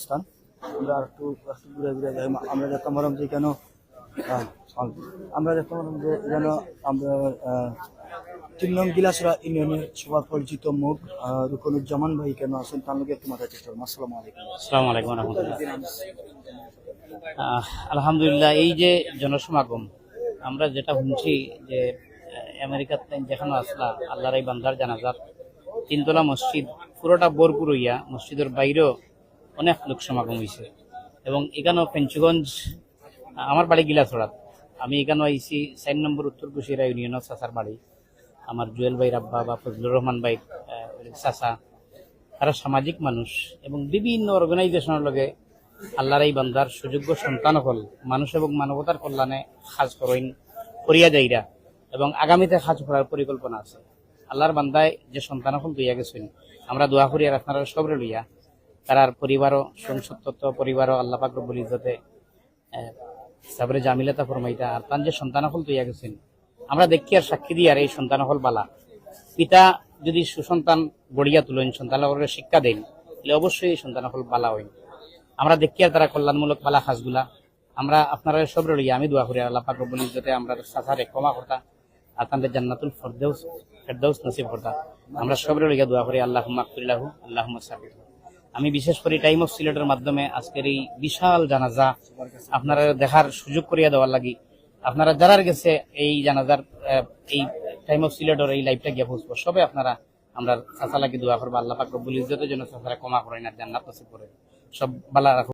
স্থান আমরা আর একটু একটু ঘুরে ঘুরে যাই। আমরা দেখতে পারলাম যে কেন আমরা দেখতে পারলাম যে যেন আমরা তিন গিলাসরা ইউনিয়নের সবার পরিচিত মুখ রুকনুজ্জামান ভাই কেন আছেন তার লগে একটু মাথায় চেষ্টা করুন। আসসালামু আলাইকুম। আসসালামু আলাইকুম রহমতুল্লাহ। আলহামদুলিল্লাহ এই যে জনসমাগম আমরা যেটা শুনছি যে আহ, আমেরিকাতে যেখানে আসলা আল্লাহর এই বান্দার জানাজাত তিনতলা মসজিদ পুরোটা ভরপুর হইয়া মসজিদের বাইরেও অনেক লোক সমাগম হয়েছে। এবং এখানেও পেঞ্চুগঞ্জ আমার বাড়ি গিলাছড়াত আমি এখানেও আইছি, চার নম্বর উত্তর কুশিরা ইউনিয়নের চাচার বাড়ি। আমার জুয়েল ভাই রাব্বা বা ফজলুর রহমান ভাই চাচা, তারা সামাজিক মানুষ এবং বিভিন্ন অর্গানাইজেশনের লগে আল্লাহর এই বান্দার সুযোগ্য সন্তান হল। মানুষ এবং মানবতার কল্যাণে সাজ করেন, করিয়া যাইরা। এবং আগামীতে সাজ করার পরিকল্পনা আছে। আল্লাহর বান্দায় যে সন্তান হল দুইয়া গেছেন। আমরা দোয়া করি আর আপনারা সবরে লইয়া তারার পরিবারও সংসত্তত্ব পরিবারও আল্লাহ পাক রব্বুল ইজ্জতে তারপরে জামিলাতা ফরমাইতা। আর তার যে সন্তান হল তুইয়া গেছেন আমরা দেখি আর সাক্ষী দিই আর এই সন্তান হল বালা। পিতা যদি সুসন্তান গড়িয়া তুলেন সন্তানের শিক্ষা দেন, তাহলে অবশ্যই এই সন্তান হল বালা হইন আমরা দেখি আর তারা কল্যাণমূলক বালা খাসগুলা আমরা আপনারা সব রইয়া আমি দোয়া করি আল্লাহ পাক রব্বুল ইজ্জতে আমরা সাথারে ক্ষমা করতা, আর তাদের জান্নাতুল ফেরদাউস ফেরদাউস নসিব করতা। আমরা সব রইয়া দোয়া করি আল্লাহ মাকফিল্লাহু আল্লাহ সাবিত আমি বিশেষ করে টাইম অফ সিলেটের মাধ্যমে আজকের এই বিশাল জানাজা আপনারা দেখার সুযোগ করিয়া দেওয়ার লাগি। আপনারা যারা গেছে এই জানাজার এই টাইম অফ সিলেটের এই লাইভটা গিয়ে পৌঁছবো, সবে আপনারা, আমরা চাচা লাগি দোয়া করব, আল্লাহ পাক রব্বুল জন্য চাচারা ক্ষমা করেন আর জান্নাত করে সব বালা